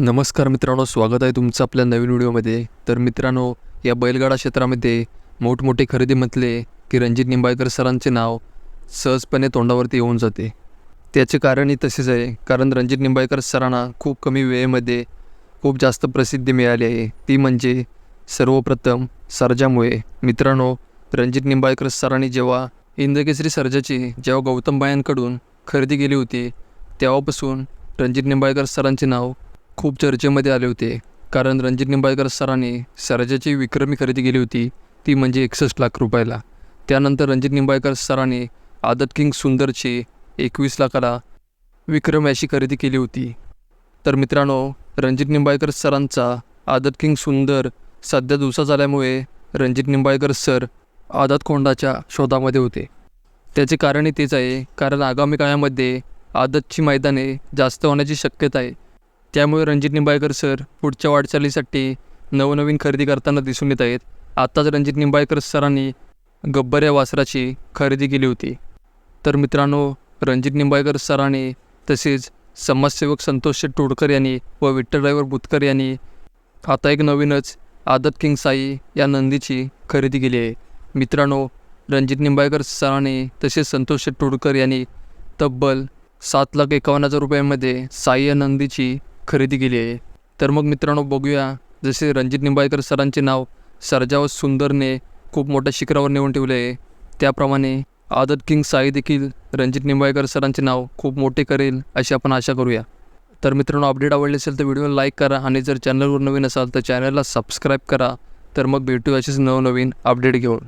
नमस्कार मित्रांनो स्वागत आहे तुमचं आपल्या नवीन व्हिडिओमध्ये. तर मित्रांनो या बैलगाडा क्षेत्रामध्ये मोठमोठे खरेदी म्हटले की रणजित निंबाळकर सरांचे नाव सहजपणे तोंडावरती येऊन जाते. त्याचे कारणही तसेच आहे कारण रणजित निंबाळकर सरांना खूप कमी वेळेमध्ये खूप जास्त प्रसिद्धी मिळाली आहे. ती म्हणजे सर्वप्रथम सर्जामुळे. मित्रांनो रणजित निंबाळकर सरांनी जेव्हा इंद्रकेसरी सर्जाची जेव्हा गौतम बायांकडून खरेदी केली होती तेव्हापासून रणजित निंबाळकर सरांचे नाव खूप चर्चेमध्ये आले होते. कारण रणजित निंबाळकर सरांनी सर्जाची विक्रमी खरेदी केली होती. ती म्हणजे एकसष्ट लाख रुपयाला. त्यानंतर रणजित निंबाळकर सरांनी आदत किंग सुंदरची एकवीस लाखाला विक्रम अशी खरेदी केली होती. तर मित्रांनो रणजित निंबाळकर सरांचा आदत किंग सुंदर सध्या दिवसा झाल्यामुळे रणजित निंबाळकर सर आदत कोंडाच्या शोधामध्ये होते. त्याचे कारणही तेच आहे. कारण आगामी काळामध्ये आदतची मैदाने जास्त होण्याची शक्यता आहे. त्यामुळे रणजित निंबाळकर सर पुढच्या वाटचालीसाठी नवनवीन खरेदी करताना दिसून येत आहेत. आत्ताच रणजित निंबाळकर सरांनी गब्बर या वासराची खरेदी केली होती. तर मित्रांनो रणजित निंबाळकर सरांनी तसेच समाजसेवक संतोष टोडकर यांनी व विठ्ठल ड्रायव्हर बुतकर यांनी आता एक नवीनच आदत किंग साई या नंदीची खरेदी केली आहे. मित्रांनो रणजित निंबाळकर सरांनी तसेच संतोष टोडकर यांनी तब्बल सात लाख एकावन्न हजार रुपयांमध्ये साई या नंदीची खरेदी केली आहे. तर मग मित्रांनो बघूया जसे रणजित निंबाळकर सरांचे नाव सरजाव सुंदरने खूप मोठ्या शिखरावर नेऊन ठेवले आहे. त्याप्रमाणे आदत किंग साई देखील रणजित निंबाळकर सरांचे नाव खूप मोठे करेल अशी आपण आशा करूया. तर मित्रांनो अपडेट आवडले असेल तर व्हिडिओला लाईक करा आणि जर चॅनलवर नवीन असाल तर चॅनलला सबस्क्राईब करा. तर मग भेटू असेच नवनवीन अपडेट घेऊन.